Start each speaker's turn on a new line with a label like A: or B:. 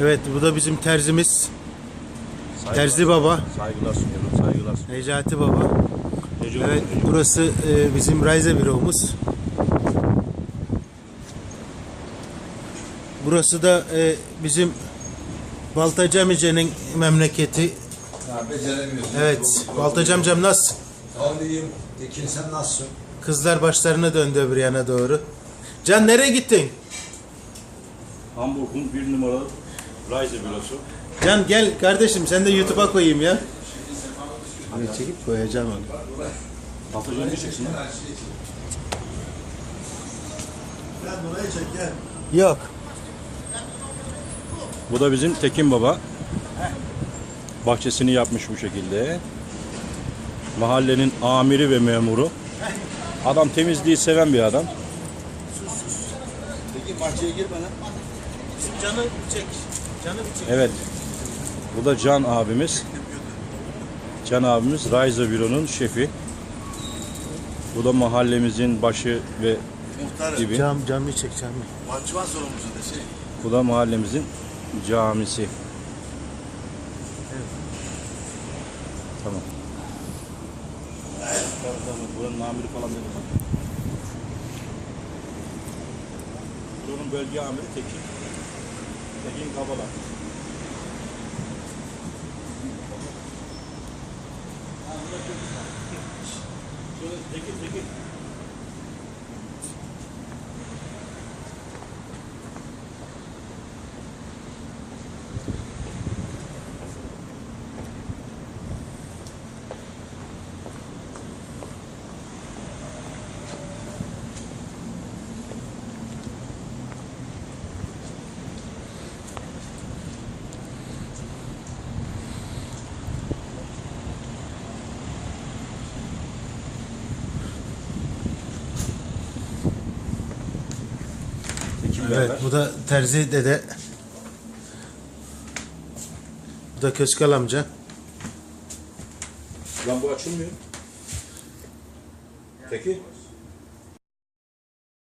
A: Evet bu da bizim terzimiz. Terzi Baba,
B: Saygılar sunuyorum, saygılar sunuyorum.
A: Necati Baba.
B: Necum,
A: Evet
B: Necum.
A: burası e, bizim Rayze büroğumuz. Burası da e, bizim Baltacı amcanın memleketi.
C: Ya beceremiyorsun.
A: Evet Baltacı amcam nasıl?
C: Alayım. Tekin sen nasılsın?
A: Kızlar başlarına döndü öbür yana doğru. Can nereye gittin?
B: Hamburg'un bir numaralı Rise bürosu.
A: Can gel kardeşim sen de YouTube'a koyayım ya. Abi çekip koyacağım onu.
B: Patlıcan diyeceksin ha.
A: Yok.
B: Bu da bizim Tekin Baba. Bahçesini yapmış bu şekilde. Mahallenin amiri ve memuru. Adam temizliği seven bir adam.
A: Canı çek. Canı çek.
B: Evet. Bu da Can abimiz. Can abimiz Rise Büro'nun şefi. Bu da mahallemizin başı ve gibi.
A: Cam, camı çek camı.
D: Bahçıvan sorumlusu da şey.
B: Bu da mahallemizin camisi. Tamam. Buranın amiri falan dedi. Buranın bölge amiri Tekin. Tekin Kabala. Tekin, Tekin. Tekin
A: Evet bu da Terzi dede. Bu da Köskal amca.
B: Lan bu açılmıyor. Peki.